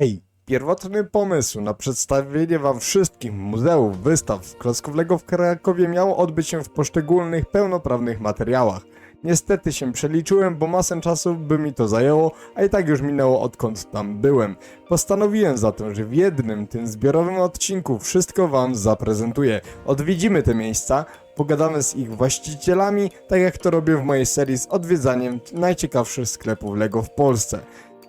Hej, pierwotny pomysł na przedstawienie wam wszystkich muzeów, wystaw klocków Lego w Krakowie miał odbyć się w poszczególnych pełnoprawnych materiałach. Niestety się przeliczyłem, bo masę czasu by mi to zajęło, a i tak już minęło odkąd tam byłem. Postanowiłem zatem, że w jednym tym zbiorowym odcinku wszystko wam zaprezentuję. Odwiedzimy te miejsca, pogadamy z ich właścicielami, tak jak to robię w mojej serii z odwiedzaniem najciekawszych sklepów Lego w Polsce.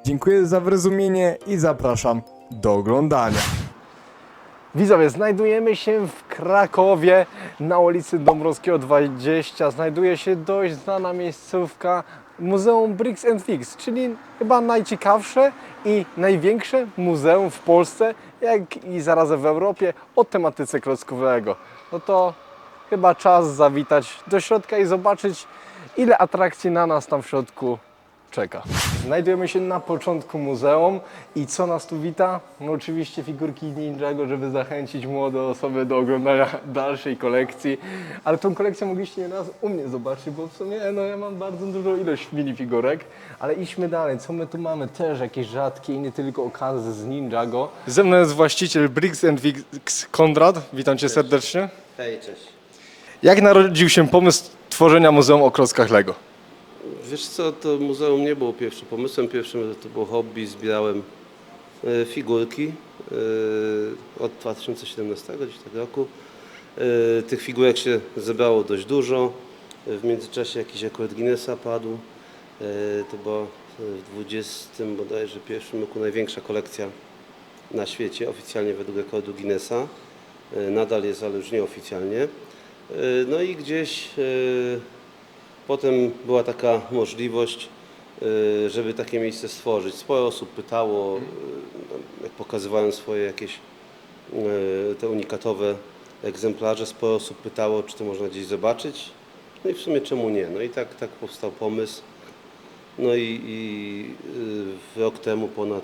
Dziękuję za wyrozumienie i zapraszam do oglądania. Widzowie, znajdujemy się w Krakowie na ulicy Dąbrowskiego 20. Znajduje się dość znana miejscówka Muzeum Bricks and Fix, czyli chyba najciekawsze i największe muzeum w Polsce, jak i zarazem w Europie o tematyce klockowego. No to chyba czas zawitać do środka i zobaczyć, ile atrakcji na nas tam w środku czeka. Znajdujemy się na początku muzeum i co nas tu wita? No oczywiście figurki Ninjago, żeby zachęcić młode osoby do oglądania dalszej kolekcji. Ale tą kolekcję mogliście nieraz u mnie zobaczyć, bo w sumie no, ja mam bardzo dużą ilość minifigurek. Ale idźmy dalej, co my tu mamy? Też jakieś rzadkie i nie tylko okazy z Ninjago. Ze mną jest właściciel Bricks and Fix Konrad. Witam Cię serdecznie. Hej, cześć. Jak narodził się pomysł tworzenia muzeum o klockach Lego? Wiesz co, to muzeum nie było pierwszym pomysłem. Pierwszym to było hobby, zbierałem e, figurki e, od 2017 gdzieś tak roku. E, Tych figurek się zebrało dość dużo. W międzyczasie jakiś rekord Guinnessa padł. To była w 20 bodajże pierwszym roku największa kolekcja na świecie, oficjalnie według rekordu Guinnessa. Nadal jest, ale już nieoficjalnie. No i gdzieś Potem była taka możliwość, y, żeby takie miejsce stworzyć. Sporo osób pytało, y, jak pokazywałem swoje jakieś y, te unikatowe egzemplarze, sporo osób pytało, czy to można gdzieś zobaczyć. No i w sumie czemu nie? No i tak, tak powstał pomysł. No i, i rok temu ponad,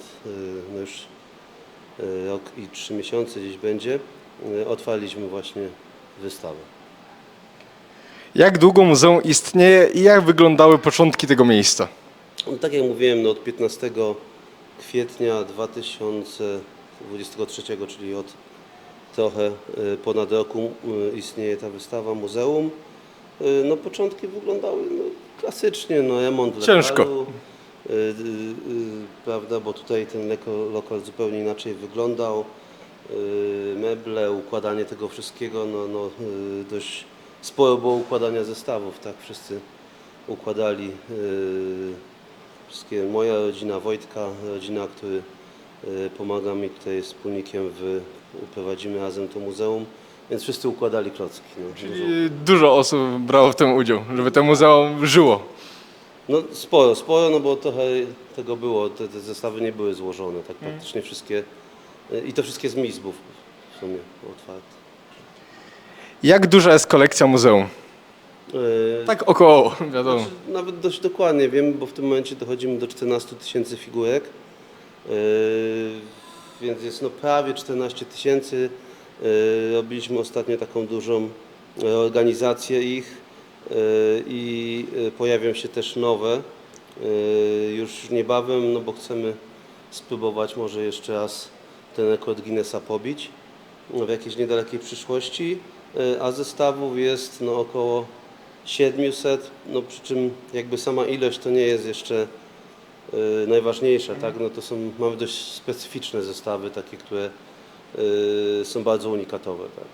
no już rok i trzy miesiące gdzieś będzie, otwarliśmy właśnie wystawę. Jak długo muzeum istnieje i jak wyglądały początki tego miejsca? Tak jak mówiłem, no, od 15 kwietnia 2023, czyli od trochę y, ponad roku y, istnieje ta wystawa, muzeum. Y, No początki wyglądały no, klasycznie, no remont Ciężko. lokalu, y, y, y, prawda, bo tutaj ten leko- lokal zupełnie inaczej wyglądał. Y, Meble, układanie tego wszystkiego, no, no y, dość sporo było układania zestawów, tak, wszyscy układali y, wszystkie, moja rodzina, Wojtka, rodzina, który y, pomaga mi tutaj jest wspólnikiem w, prowadzimy razem to muzeum, więc wszyscy układali klocki. No, dużo. Czyli dużo osób brało w tym udział, żeby to muzeum żyło. no sporo, sporo, no bo trochę tego było, te, te zestawy nie były złożone, tak praktycznie wszystkie y, i to wszystkie z Mizbów w sumie otwarte. Jak duża jest kolekcja muzeum? Y, Tak około, wiadomo. Znaczy, nawet dość dokładnie wiem, bo w tym momencie dochodzimy do 14 tysięcy figurek, yy, więc jest no prawie 14 tysięcy. Yy, robiliśmy ostatnio taką dużą organizację ich yy, i yy, pojawią się też nowe yy, już niebawem, no bo chcemy spróbować może jeszcze raz ten rekord Guinnessa pobić w jakiejś niedalekiej przyszłości, yy, a zestawów jest no około 700, no przy czym jakby sama ilość to nie jest jeszcze y, najważniejsza, tak? No to są, mamy dość specyficzne zestawy, takie, które y, są bardzo unikatowe, tak?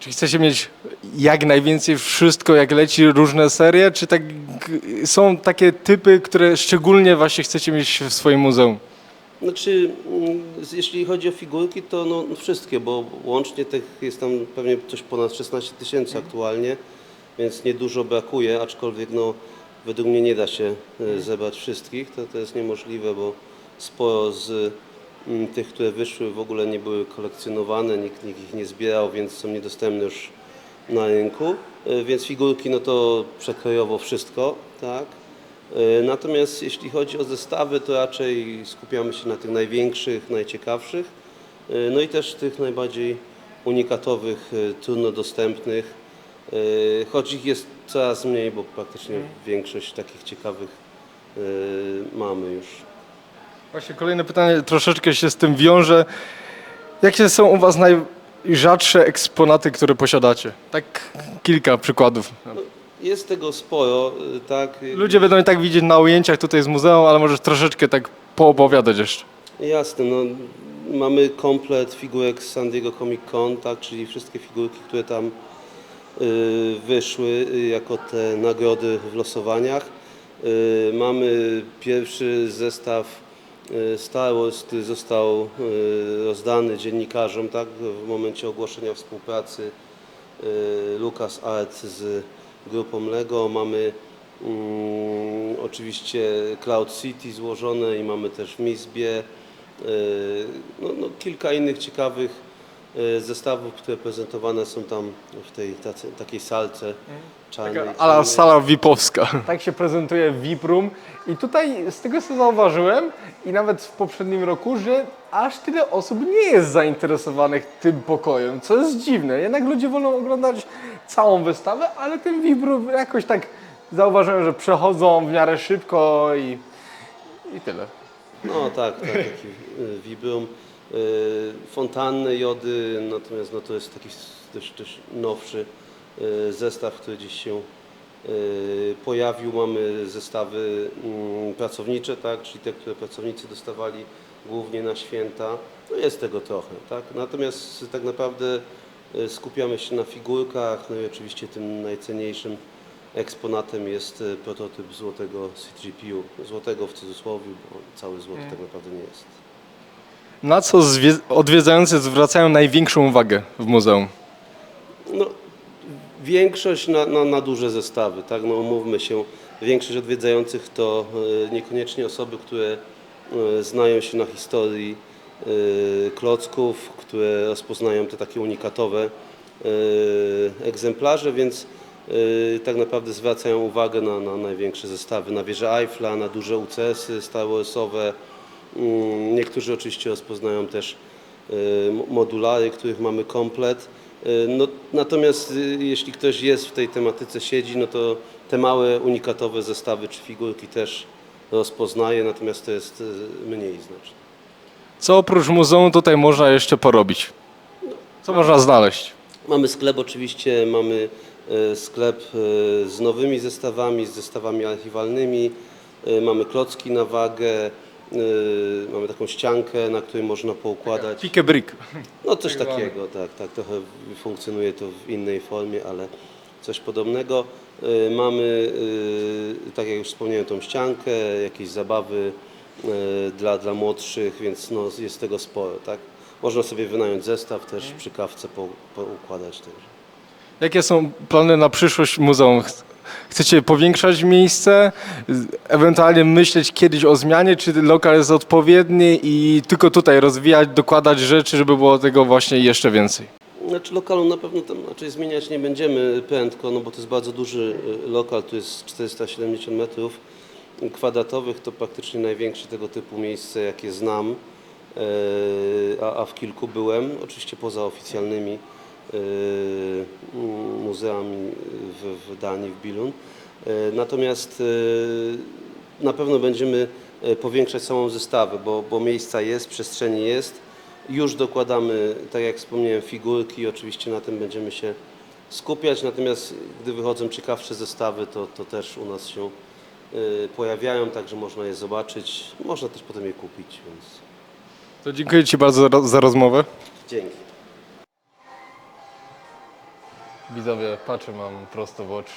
Czy chcecie mieć jak najwięcej wszystko, jak leci różne serie, czy tak są takie typy, które szczególnie właśnie chcecie mieć w swoim muzeum? Znaczy, mm, jeśli chodzi o figurki, to no, no wszystkie, bo łącznie tych jest tam pewnie coś ponad 16 tysięcy aktualnie, więc niedużo brakuje, aczkolwiek no, według mnie nie da się e, zebrać wszystkich, to, to jest niemożliwe, bo sporo z mm, tych, które wyszły w ogóle nie były kolekcjonowane, nikt, nikt ich nie zbierał, więc są niedostępne już na rynku, E, więc figurki no to przekrojowo wszystko, tak. E, Natomiast jeśli chodzi o zestawy, to raczej skupiamy się na tych największych, najciekawszych, e, no i też tych najbardziej unikatowych, e, trudno dostępnych, choć ich jest coraz mniej, bo praktycznie większość takich ciekawych mamy już. Właśnie kolejne pytanie troszeczkę się z tym wiąże. Jakie są u Was najrzadsze eksponaty, które posiadacie? Tak kilka przykładów. Jest tego sporo, y, tak. Ludzie będą i tak widzieć na ujęciach tutaj z muzeum, ale możesz troszeczkę tak poopowiadać jeszcze. Jasne, no, mamy komplet figurek z San Diego Comic Con, tak, czyli wszystkie figurki, które tam y, wyszły y, jako te nagrody w losowaniach. Y, mamy pierwszy zestaw y, Star Wars, który został y, rozdany dziennikarzom tak, w momencie ogłoszenia współpracy y, Lucas Art z grupą Lego. Mamy mm, oczywiście Cloud City złożone i mamy też w Mizbie. y, No, no, kilka innych ciekawych zestawów, które prezentowane są tam w tej tacy, takiej salce czarnej. Ala ciemnej. sala VIP-owska. Tak się prezentuje VIP Room i tutaj z tego co zauważyłem i nawet w poprzednim roku, że aż tyle osób nie jest zainteresowanych tym pokojem, co jest dziwne. Jednak ludzie wolą oglądać całą wystawę, ale ten VIP Room jakoś tak zauważyłem, że przechodzą w miarę szybko i, i tyle. No tak, tak taki y, Vibrum. Y, Fontanny jody, natomiast no, to jest taki dość, dość nowszy y, zestaw, który dziś się y, pojawił. Mamy zestawy mm, pracownicze, tak, czyli te, które pracownicy dostawali głównie na święta. No jest tego trochę, tak. Natomiast tak naprawdę skupiamy się na figurkach, no i oczywiście tym najcenniejszym eksponatem jest prototyp złotego CGPU. Złotego w cudzysłowie, bo cały złoty tak naprawdę nie jest. Na co odwiedzający zwracają największą uwagę w muzeum? No, większość na, na, na duże zestawy, tak, no umówmy się, większość odwiedzających to e, niekoniecznie osoby, które e, znają się na historii e, klocków, które rozpoznają te takie unikatowe egzemplarze, więc tak naprawdę zwracają uwagę na, na największe zestawy, na wieżę Eiffla, na duże UCS-y. Mm, Niektórzy oczywiście rozpoznają też mo- modulary, których mamy komplet. E, No, natomiast y, jeśli ktoś jest w tej tematyce, siedzi, no to te małe unikatowe zestawy czy figurki też rozpoznaje, natomiast to jest y, mniej znaczne. Co oprócz muzeum tutaj można jeszcze porobić? Co można znaleźć? Mamy sklep oczywiście, mamy sklep z nowymi zestawami, z zestawami archiwalnymi, mamy klocki na wagę, mamy taką ściankę, na której można poukładać. Pique brick. No coś Tak takiego, tak, tak. Trochę funkcjonuje to w innej formie, ale coś podobnego. Y, Mamy, y, tak jak już wspomniałem, tą ściankę, jakieś zabawy y, dla, dla młodszych, więc no, jest tego sporo, tak. Można sobie wynająć zestaw też przy kawce po, poukładać także. Jakie są plany na przyszłość muzeum? Ch- Chcecie powiększać miejsce, ewentualnie myśleć kiedyś o zmianie, czy lokal jest odpowiedni i tylko tutaj rozwijać, dokładać rzeczy, żeby było tego właśnie jeszcze więcej? Znaczy lokalu na pewno tam raczej zmieniać nie będziemy prędko, no bo to jest bardzo duży y, lokal, tu jest 470 metrów kwadratowych, to praktycznie największe tego typu miejsce jakie znam, e, a, a w kilku byłem, oczywiście poza oficjalnymi muzeami w, w Danii, w Billund. E, Natomiast e, na pewno będziemy powiększać samą zestawę, bo, bo miejsca jest, przestrzeni jest. Już dokładamy, tak jak wspomniałem, figurki, oczywiście na tym będziemy się skupiać, natomiast gdy wychodzą ciekawsze zestawy, to, to też u nas się y, pojawiają, także można je zobaczyć, można też potem je kupić, więc To dziękuję Ci bardzo za rozmowę. dzięki. Widzowie, patrzę mam prosto w oczy.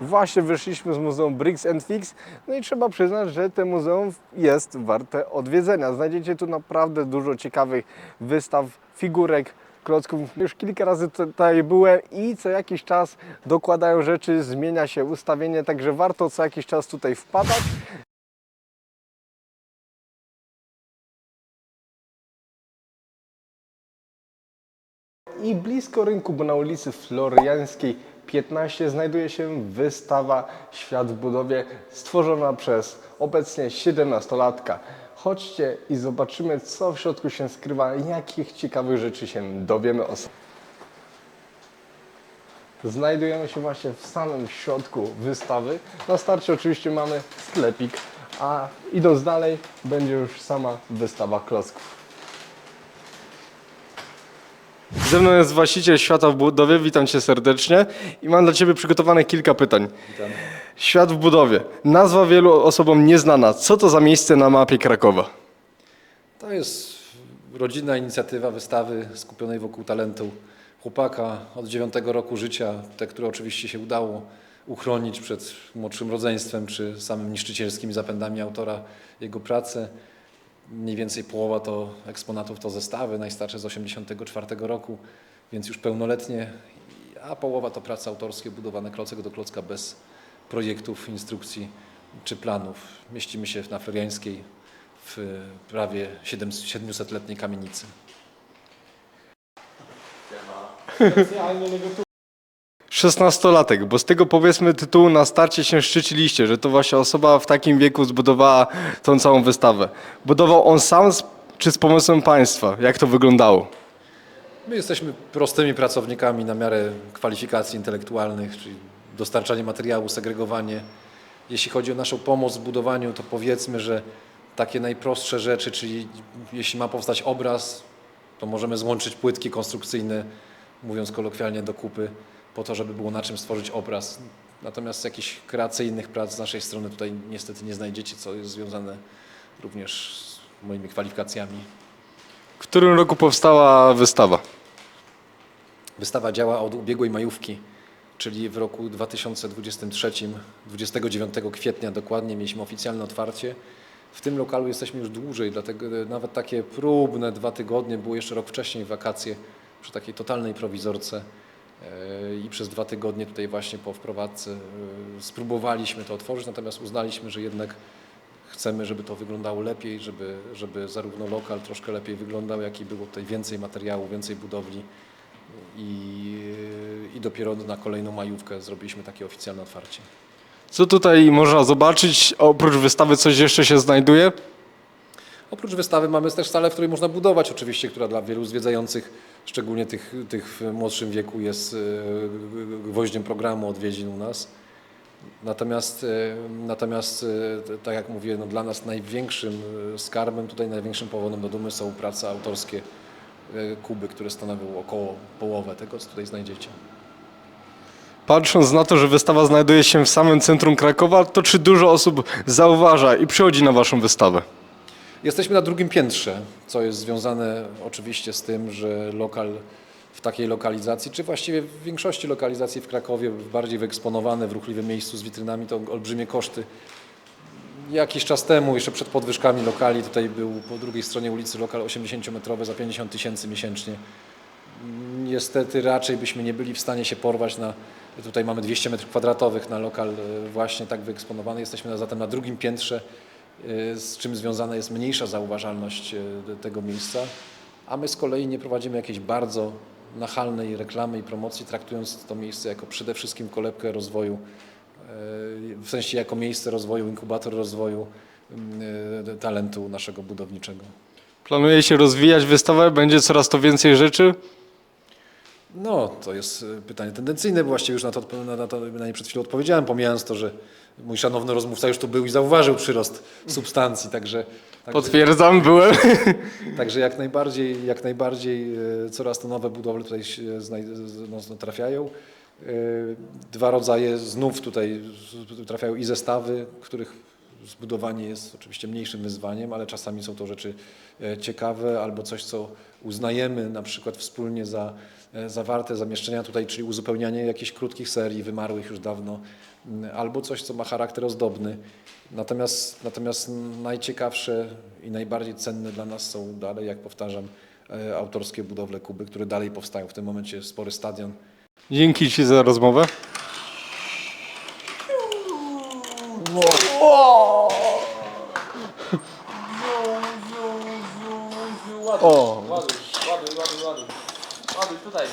Właśnie wyszliśmy z Muzeum Bricks and Fix, no i trzeba przyznać, że to muzeum jest warte odwiedzenia. Znajdziecie tu naprawdę dużo ciekawych wystaw, figurek, klocków. Już kilka razy tutaj byłem i co jakiś czas dokładają rzeczy, zmienia się ustawienie, także warto co jakiś czas tutaj wpadać. I blisko rynku, bo na ulicy Floriańskiej 15 znajduje się wystawa Świat w budowie stworzona przez obecnie 17-latka. Chodźcie i zobaczymy, co w środku się skrywa, jakich ciekawych rzeczy się dowiemy o. Znajdujemy się właśnie w samym środku wystawy. Na starcie oczywiście mamy sklepik, a idąc dalej będzie już sama wystawa klocków. Ze mną jest właściciel świata w budowie, witam cię serdecznie i mam dla ciebie przygotowane kilka pytań. Świat w budowie. Nazwa wielu osobom nieznana. Co to za miejsce na mapie Krakowa? To jest rodzinna inicjatywa wystawy skupionej wokół talentu chłopaka od 9 roku życia, te, które oczywiście się udało uchronić przed młodszym rodzeństwem czy samym niszczycielskimi zapędami autora jego pracy. Mniej więcej połowa to eksponatów to zestawy, najstarsze z 84 roku, więc już pełnoletnie, a połowa to prace autorskie budowane klocek do klocka bez projektów, instrukcji czy planów. Mieścimy się na Floriańskiej w prawie 700-letniej kamienicy. Szesnastolatek, bo z tego powiedzmy tytułu na starcie się szczyciliście, że to właśnie osoba w takim wieku zbudowała tą całą wystawę. Budował on sam z, czy z pomysłem państwa? Jak to wyglądało? My jesteśmy prostymi pracownikami na miarę kwalifikacji intelektualnych, czyli dostarczanie materiału, segregowanie. Jeśli chodzi o naszą pomoc w budowaniu, to powiedzmy, że takie najprostsze rzeczy, czyli jeśli ma powstać obraz, to możemy złączyć płytki konstrukcyjne, mówiąc kolokwialnie, do kupy, po to, żeby było na czym stworzyć obraz. Natomiast jakichś kreacyjnych prac z naszej strony tutaj niestety nie znajdziecie, co jest związane również z moimi kwalifikacjami. W którym roku powstała wystawa? Wystawa działa od ubiegłej majówki, czyli w roku 2023, 29 kwietnia dokładnie, mieliśmy oficjalne otwarcie. W tym lokalu jesteśmy już dłużej, dlatego nawet takie próbne dwa tygodnie, było jeszcze rok wcześniej wakacje przy takiej totalnej prowizorce e, i przez dwa tygodnie tutaj właśnie po wprowadzce e, spróbowaliśmy to otworzyć, natomiast uznaliśmy, że jednak chcemy, żeby to wyglądało lepiej, żeby, żeby zarówno lokal troszkę lepiej wyglądał, jak i było tutaj więcej materiału, więcej budowli i, i dopiero na kolejną majówkę zrobiliśmy takie oficjalne otwarcie. Co tutaj można zobaczyć? Oprócz wystawy coś jeszcze się znajduje? Oprócz wystawy mamy też salę, w której można budować oczywiście, która dla wielu zwiedzających, szczególnie tych, tych w młodszym wieku jest e, gwoździem programu odwiedzin u nas. Natomiast, e, natomiast e, tak jak mówię, no dla nas największym skarbem, tutaj największym powodem do dumy są prace autorskie Kuby, które stanowią około połowę tego, co tutaj znajdziecie. Patrząc na to, że wystawa znajduje się w samym centrum Krakowa, to czy dużo osób zauważa i przychodzi na waszą wystawę? Jesteśmy na drugim piętrze, co jest związane oczywiście z tym, że lokal w takiej lokalizacji, czy właściwie w większości lokalizacji w Krakowie, bardziej wyeksponowane w ruchliwym miejscu z witrynami, to olbrzymie koszty. Jakiś czas temu, jeszcze przed podwyżkami lokali, tutaj był po drugiej stronie ulicy lokal 80-metrowy za 50 tysięcy miesięcznie. Niestety raczej byśmy nie byli w stanie się porwać na, tutaj mamy 200 metrów kwadratowych na lokal e, właśnie tak wyeksponowany. Jesteśmy zatem na drugim piętrze, z czym związana jest mniejsza zauważalność e, tego miejsca, a my z kolei nie prowadzimy jakiejś bardzo nachalnej reklamy i promocji, traktując to miejsce jako przede wszystkim kolebkę rozwoju, e, w sensie jako miejsce rozwoju, inkubator rozwoju talentu naszego budowniczego. Planuje się rozwijać wystawę? Będzie coraz to więcej rzeczy? No, to jest pytanie tendencyjne, bo właściwie już na to, na to na nie przed chwilą odpowiedziałem, pomijając to, że mój szanowny rozmówca już tu był i zauważył przyrost substancji, także, także, Potwierdzam, byłem. także jak najbardziej, jak najbardziej e, coraz to nowe budowle tutaj się znaj- no, trafiają. E, Dwa rodzaje znów tutaj trafiają i zestawy, których zbudowanie jest oczywiście mniejszym wyzwaniem, ale czasami są to rzeczy e, ciekawe albo coś, co uznajemy na przykład wspólnie za zawarte zamieszczenia tutaj, czyli uzupełnianie jakichś krótkich serii wymarłych już dawno, albo coś, co ma charakter ozdobny. Natomiast, natomiast najciekawsze i najbardziej cenne dla nas są dalej, jak powtarzam, e, autorskie budowle Kuby, które dalej powstają. W tym momencie spory stadion. Dzięki Ci za rozmowę. O, Ładuj, ładuj, ładuj, ładuj. Ładuj tutaj.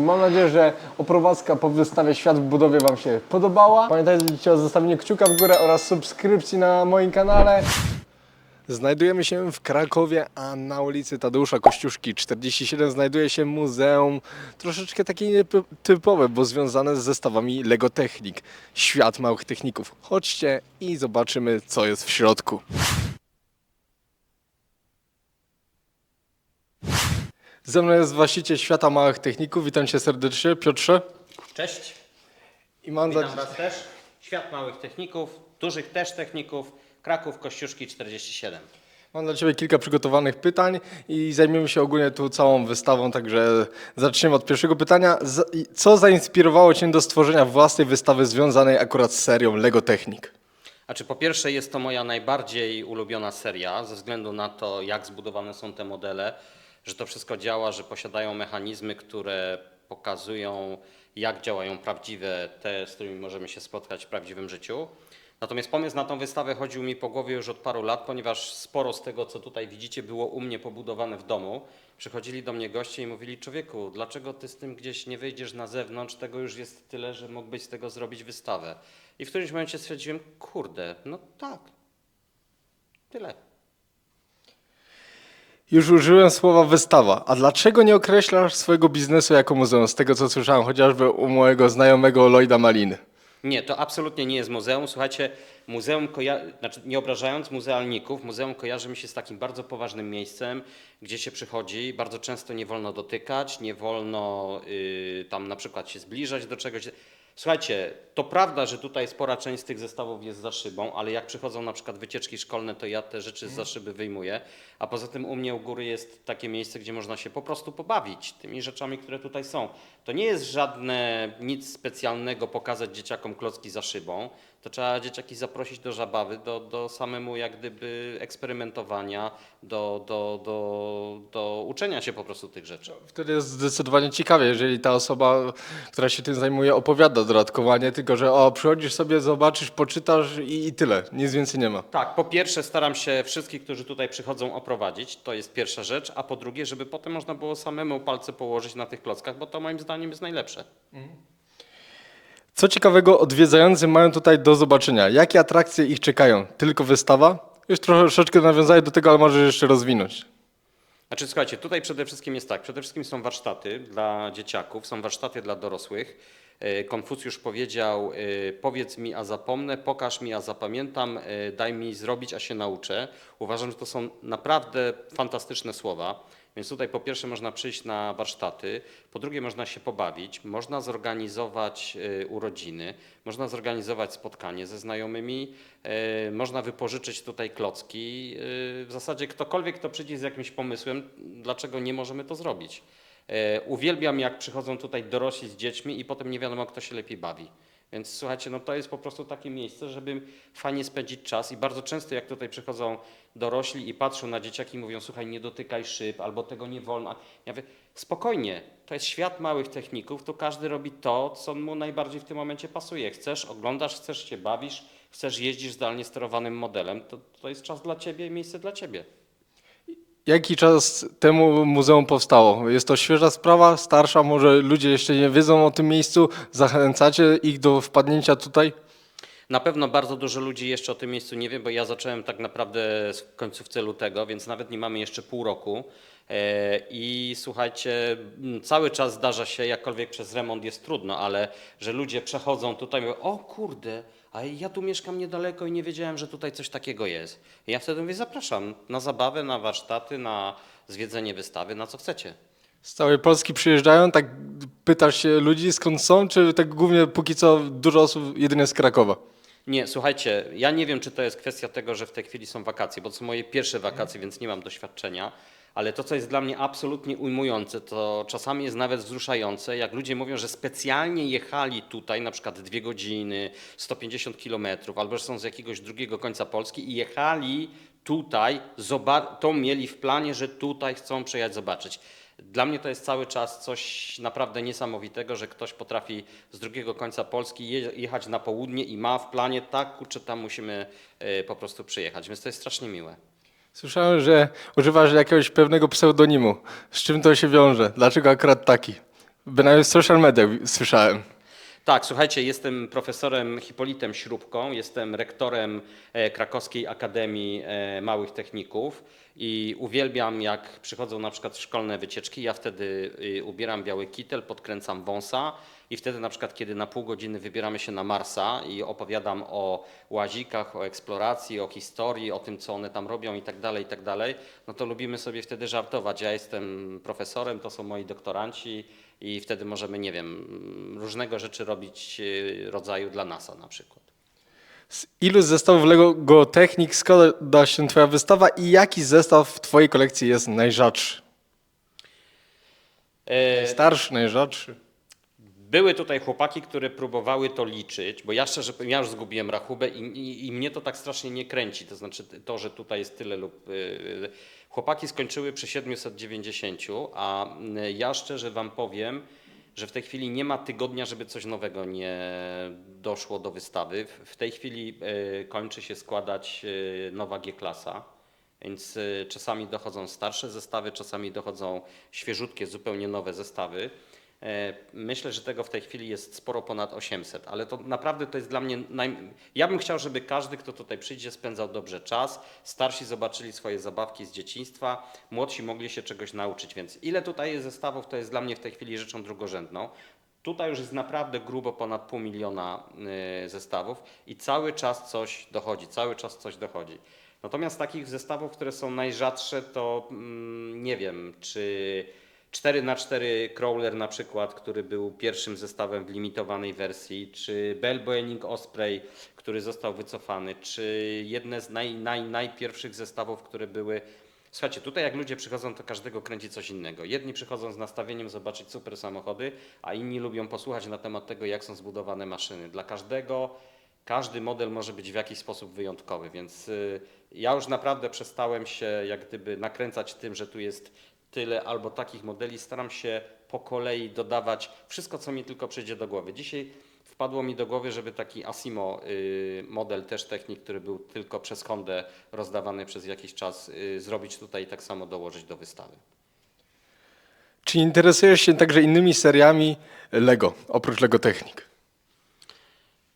Mam nadzieję, że oprowadzka po wystawie Świat w budowie Wam się podobała. Pamiętajcie o zostawieniu kciuka w górę oraz subskrypcji na moim kanale. Znajdujemy się w Krakowie, a na ulicy Tadeusza Kościuszki 47 znajduje się muzeum troszeczkę takie nietypowe, bo związane z zestawami Lego Technik. Świat małych techników. Chodźcie i zobaczymy, co jest w środku. Ze mną jest właściciel świata małych techników. Witam cię serdecznie, Piotrze. Cześć, I mam witam Was też. Świat małych techników, dużych też techników, Kraków, Kościuszki 47. Mam dla Ciebie kilka przygotowanych pytań i zajmiemy się ogólnie tu całą wystawą, także zaczniemy od pierwszego pytania. Co zainspirowało Cię do stworzenia własnej wystawy związanej akurat z serią Lego Technik? Znaczy, po pierwsze, jest to moja najbardziej ulubiona seria, ze względu na to, jak zbudowane są te modele, że to wszystko działa, że posiadają mechanizmy, które pokazują, jak działają prawdziwe te, z którymi możemy się spotkać w prawdziwym życiu. Natomiast pomysł na tą wystawę chodził mi po głowie już od paru lat, ponieważ sporo z tego, co tutaj widzicie, było u mnie pobudowane w domu. Przychodzili do mnie goście i mówili, człowieku, dlaczego ty z tym gdzieś nie wyjdziesz na zewnątrz? Tego już jest tyle, że mógłbyś z tego zrobić wystawę. I w którymś momencie stwierdziłem, kurde, no tak, tyle. Już użyłem słowa wystawa, a dlaczego nie określasz swojego biznesu jako muzeum? Z tego co słyszałem chociażby u mojego znajomego Lloyda Maliny. Nie, to absolutnie nie jest muzeum. Słuchajcie, muzeum, koja- znaczy nie obrażając muzealników, muzeum kojarzy mi się z takim bardzo poważnym miejscem, gdzie się przychodzi, bardzo często nie wolno dotykać, nie wolno y, tam na przykład się zbliżać do czegoś. Słuchajcie, to prawda, że tutaj spora część z tych zestawów jest za szybą, ale jak przychodzą na przykład wycieczki szkolne, to ja te rzeczy za szyby wyjmuję. A poza tym u mnie u góry jest takie miejsce, gdzie można się po prostu pobawić tymi rzeczami, które tutaj są. To nie jest żadne nic specjalnego pokazać dzieciakom klocki za szybą. To trzeba dzieciaki zaprosić do zabawy, do, do samemu jak gdyby eksperymentowania, do, do, do, do uczenia się po prostu tych rzeczy. Wtedy jest zdecydowanie ciekawie, jeżeli ta osoba, która się tym zajmuje, opowiada dodatkowo, a nie tylko, że o, przychodzisz sobie, zobaczysz, poczytasz i, i tyle. Nic więcej nie ma. Tak, po pierwsze staram się wszystkich, którzy tutaj przychodzą, oprowadzić, to jest pierwsza rzecz, a po drugie, żeby potem można było samemu palce położyć na tych klockach, bo to moim zdaniem jest najlepsze. Co ciekawego odwiedzający mają tutaj do zobaczenia? Jakie atrakcje ich czekają? Tylko wystawa? Już troszeczkę nawiązałeś do tego, ale możesz jeszcze rozwinąć. Znaczy, słuchajcie, tutaj przede wszystkim jest tak, przede wszystkim są warsztaty dla dzieciaków, są warsztaty dla dorosłych. E, Konfucjusz powiedział, e, powiedz mi, a zapomnę, pokaż mi, a zapamiętam, e, daj mi zrobić, a się nauczę. Uważam, że to są naprawdę fantastyczne słowa. Więc tutaj po pierwsze można przyjść na warsztaty, po drugie można się pobawić, można zorganizować e, urodziny, można zorganizować spotkanie ze znajomymi, e, można wypożyczyć tutaj klocki. E, W zasadzie ktokolwiek, kto przyjdzie z jakimś pomysłem, dlaczego nie możemy to zrobić. Uwielbiam, jak przychodzą tutaj dorośli z dziećmi i potem nie wiadomo, kto się lepiej bawi. Więc słuchajcie, no to jest po prostu takie miejsce, żeby fajnie spędzić czas i bardzo często jak tutaj przychodzą dorośli i patrzą na dzieciaki i mówią, słuchaj, nie dotykaj szyb albo tego nie wolno. Ja mówię, spokojnie, to jest świat małych techników, tu każdy robi to, co mu najbardziej w tym momencie pasuje. Chcesz, oglądasz, chcesz się bawisz, chcesz jeździsz zdalnie sterowanym modelem, to, to jest czas dla ciebie i miejsce dla ciebie. Jaki czas temu muzeum powstało? Jest to świeża sprawa, starsza, może ludzie jeszcze nie wiedzą o tym miejscu? Zachęcacie ich do wpadnięcia tutaj? Na pewno bardzo dużo ludzi jeszcze o tym miejscu nie wie, bo ja zacząłem tak naprawdę w końcówce lutego, więc nawet nie mamy jeszcze pół roku. E, I słuchajcie, cały czas zdarza się, jakkolwiek przez remont jest trudno, ale że ludzie przechodzą tutaj i mówią, o kurde, a ja tu mieszkam niedaleko i nie wiedziałem, że tutaj coś takiego jest. I ja wtedy mówię, zapraszam na zabawę, na warsztaty, na zwiedzenie wystawy, na co chcecie. Z całej Polski przyjeżdżają, tak pytasz się ludzi skąd są, czy tak głównie póki co dużo osób jedynie z Krakowa? Nie, słuchajcie, ja nie wiem, czy to jest kwestia tego, że w tej chwili są wakacje, bo to są moje pierwsze wakacje, więc nie mam doświadczenia, ale to, co jest dla mnie absolutnie ujmujące, to czasami jest nawet wzruszające, jak ludzie mówią, że specjalnie jechali tutaj, na przykład dwie godziny, 150 kilometrów, albo że są z jakiegoś drugiego końca Polski i jechali tutaj, to mieli w planie, że tutaj chcą przyjechać zobaczyć. Dla mnie to jest cały czas coś naprawdę niesamowitego, że ktoś potrafi z drugiego końca Polski je, jechać na południe i ma w planie, tak, kurczę, tam musimy e, po prostu przyjechać. Więc to jest strasznie miłe. Słyszałem, że używasz jakiegoś pewnego pseudonimu. Z czym to się wiąże? Dlaczego akurat taki? Bynajmniej w social mediach słyszałem. Tak, słuchajcie, jestem profesorem Hipolitem Śrubką, jestem rektorem e, Krakowskiej Akademii e, Małych Techników i uwielbiam, jak przychodzą na przykład szkolne wycieczki, ja wtedy y, ubieram biały kitel, podkręcam wąsa i wtedy na przykład, kiedy na pół godziny wybieramy się na Marsa i opowiadam o łazikach, o eksploracji, o historii, o tym, co one tam robią i tak dalej, i tak dalej, no to lubimy sobie wtedy żartować. Ja jestem profesorem, to są moi doktoranci i wtedy możemy, nie wiem, różnego rzeczy robić e, rodzaju dla NASA na przykład. Z ilu zestawów Lego Technic składa się Twoja wystawa i jaki zestaw w Twojej kolekcji jest najrzadszy? E, Starszy, najrzadszy? Były tutaj chłopaki, które próbowały to liczyć, bo ja szczerze ja już zgubiłem rachubę i, i, i mnie to tak strasznie nie kręci. To znaczy to, że tutaj jest tyle lub. y, Chłopaki skończyły przy 790, a y, ja szczerze Wam powiem, że w tej chwili nie ma tygodnia, żeby coś nowego nie doszło do wystawy. W- tej chwili y, kończy się składać y, nowa G-klasa. Więc y, czasami dochodzą starsze zestawy, czasami dochodzą świeżutkie, zupełnie nowe zestawy. E, Myślę, że tego w tej chwili jest sporo ponad 800, ale to naprawdę to jest dla mnie. Naj... Ja bym chciał, żeby każdy, kto tutaj przyjdzie, spędzał dobrze czas. Starsi zobaczyli swoje zabawki z dzieciństwa, młodsi mogli się czegoś nauczyć. Więc ile tutaj jest zestawów, to jest dla mnie w tej chwili rzeczą drugorzędną. Tutaj już jest naprawdę grubo ponad pół miliona y, zestawów i cały czas coś dochodzi, cały czas coś dochodzi. Natomiast takich zestawów, które są najrzadsze, to mm, nie wiem, czy 4 na 4 crawler na przykład, który był pierwszym zestawem w limitowanej wersji, czy Bell Boeing Osprey, który został wycofany, czy jedne z naj, naj, najpierwszych zestawów, które były Słuchajcie, tutaj jak ludzie przychodzą, to każdego kręci coś innego. Jedni przychodzą z nastawieniem zobaczyć super samochody, a inni lubią posłuchać na temat tego, jak są zbudowane maszyny. Dla każdego każdy model może być w jakiś sposób wyjątkowy, więc y, ja już naprawdę przestałem się jak gdyby nakręcać tym, że tu jest tyle albo takich modeli. Staram się po kolei dodawać wszystko, co mi tylko przyjdzie do głowy. Dzisiaj wpadło mi do głowy, żeby taki Asimo y, model też technik, który był tylko przez Hondę rozdawany przez jakiś czas, y, zrobić tutaj i tak samo dołożyć do wystawy. Czy interesujesz się także innymi seriami Lego, oprócz Lego Technic?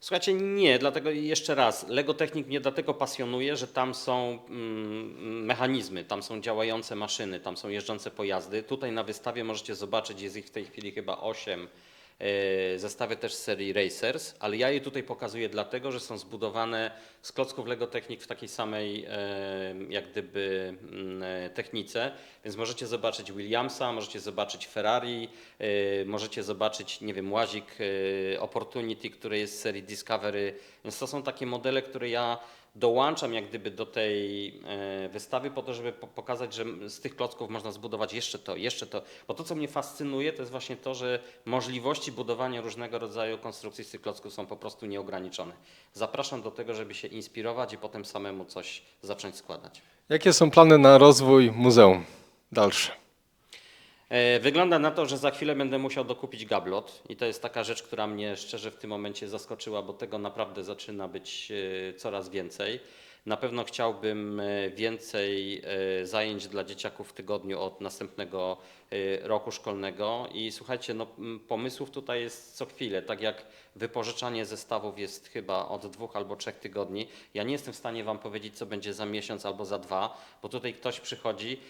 Słuchajcie, nie, dlatego jeszcze raz, Lego Technik mnie dlatego pasjonuje, że tam są mm, mechanizmy, tam są działające maszyny, tam są jeżdżące pojazdy. Tutaj na wystawie możecie zobaczyć, jest ich w tej chwili chyba 8 e, zestawy też z serii Racers, ale ja je tutaj pokazuję dlatego, że są zbudowane z klocków Lego Technik w takiej samej e, jak gdyby mm, e, technice, więc możecie zobaczyć Williamsa, możecie zobaczyć Ferrari, e, możecie zobaczyć, nie wiem, łazik e, Opportunity, który jest z serii Discovery, więc to są takie modele, które ja dołączam jak gdyby do tej e, wystawy po to, żeby po- pokazać, że z tych klocków można zbudować jeszcze to, jeszcze to. Bo to, co mnie fascynuje, to jest właśnie to, że możliwości budowania różnego rodzaju konstrukcji z tych klocków są po prostu nieograniczone. Zapraszam do tego, żeby się inspirować i potem samemu coś zacząć składać. Jakie są plany na rozwój muzeum dalsze? E, Wygląda na to, że za chwilę będę musiał dokupić gablot i to jest taka rzecz, która mnie szczerze w tym momencie zaskoczyła, bo tego naprawdę zaczyna być e, coraz więcej. Na pewno chciałbym e, więcej e, zajęć dla dzieciaków w tygodniu od następnego e, roku szkolnego i słuchajcie, no, pomysłów tutaj jest co chwilę, tak jak wypożyczanie zestawów jest chyba od dwóch albo trzech tygodni. Ja nie jestem w stanie Wam powiedzieć, co będzie za miesiąc albo za dwa, bo tutaj ktoś przychodzi,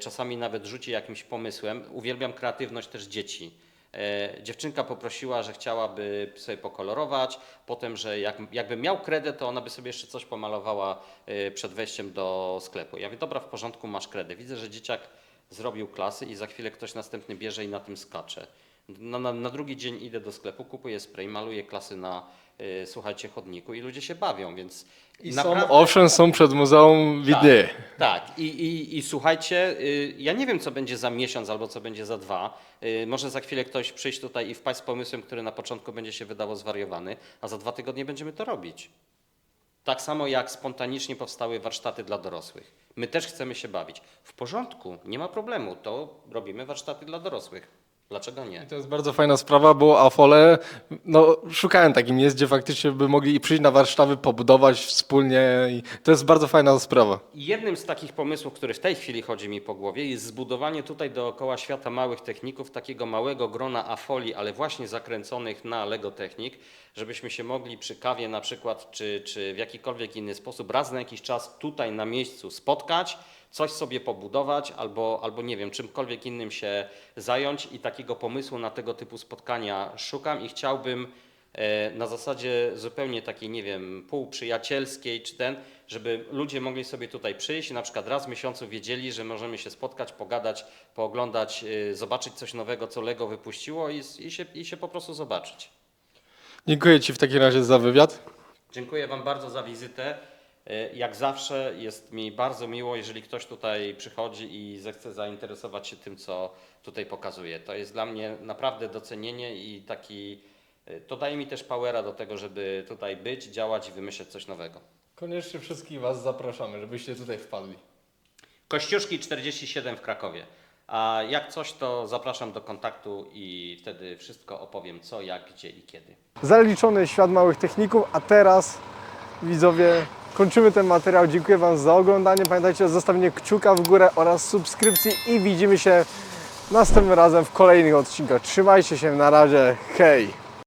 czasami nawet rzuci jakimś pomysłem. Uwielbiam kreatywność też dzieci. E, Dziewczynka poprosiła, że chciałaby sobie pokolorować, potem, że jak, jakby miał kredę, to ona by sobie jeszcze coś pomalowała e, przed wejściem do sklepu. Ja mówię, dobra, w porządku, masz kredę. Widzę, że dzieciak zrobił klasy i za chwilę ktoś następny bierze i na tym skacze. Na, na, na drugi dzień idę do sklepu, kupuję spray, maluję klasy na, e, słuchajcie, chodniku i ludzie się bawią, więc I naprawdę- są, owszem, są przed muzeum widnieje. tak, i, i, i słuchajcie, y, ja nie wiem, co będzie za miesiąc albo co będzie za dwa. Y, Może za chwilę ktoś przyjść tutaj i wpaść z pomysłem, który na początku będzie się wydawał zwariowany, a za dwa tygodnie będziemy to robić. Tak samo jak spontanicznie powstały warsztaty dla dorosłych. My też chcemy się bawić. W porządku, nie ma problemu, to robimy warsztaty dla dorosłych. Dlaczego nie? To jest bardzo fajna sprawa, bo Afole, no szukałem takim miejsc, gdzie faktycznie by mogli przyjść na warsztawy, pobudować wspólnie i to jest bardzo fajna sprawa. I Jednym z takich pomysłów, który w tej chwili chodzi mi po głowie, jest zbudowanie tutaj dookoła świata małych techników, takiego małego grona afoli, ale właśnie zakręconych na Lego Technik, żebyśmy się mogli przy kawie na przykład, czy, czy w jakikolwiek inny sposób raz na jakiś czas tutaj na miejscu spotkać, coś sobie pobudować albo, albo nie wiem, czymkolwiek innym się zająć i takiego pomysłu na tego typu spotkania szukam i chciałbym e, na zasadzie zupełnie takiej, nie wiem, półprzyjacielskiej czy ten, żeby ludzie mogli sobie tutaj przyjść i na przykład raz w miesiącu wiedzieli, że możemy się spotkać, pogadać, pooglądać, y, zobaczyć coś nowego, co Lego wypuściło i, i, się, i się po prostu zobaczyć. Dziękuję Ci w takim razie za wywiad. Dziękuję Wam bardzo za wizytę. Y, Jak zawsze jest mi bardzo miło, jeżeli ktoś tutaj przychodzi i zechce zainteresować się tym, co tutaj pokazuje. To jest dla mnie naprawdę docenienie i taki, y, to daje mi też powera do tego, żeby tutaj być, działać i wymyśleć coś nowego. Koniecznie wszystkich Was zapraszamy, żebyście tutaj wpadli. Kościuszki 47 w Krakowie. A jak coś, to zapraszam do kontaktu i wtedy wszystko opowiem co, jak, gdzie i kiedy. Zaliczony świat małych techników, a teraz widzowie kończymy ten materiał. Dziękuję Wam za oglądanie. Pamiętajcie o zostawieniu kciuka w górę oraz subskrypcji i widzimy się następnym razem w kolejnych odcinkach. Trzymajcie się, na razie, hej!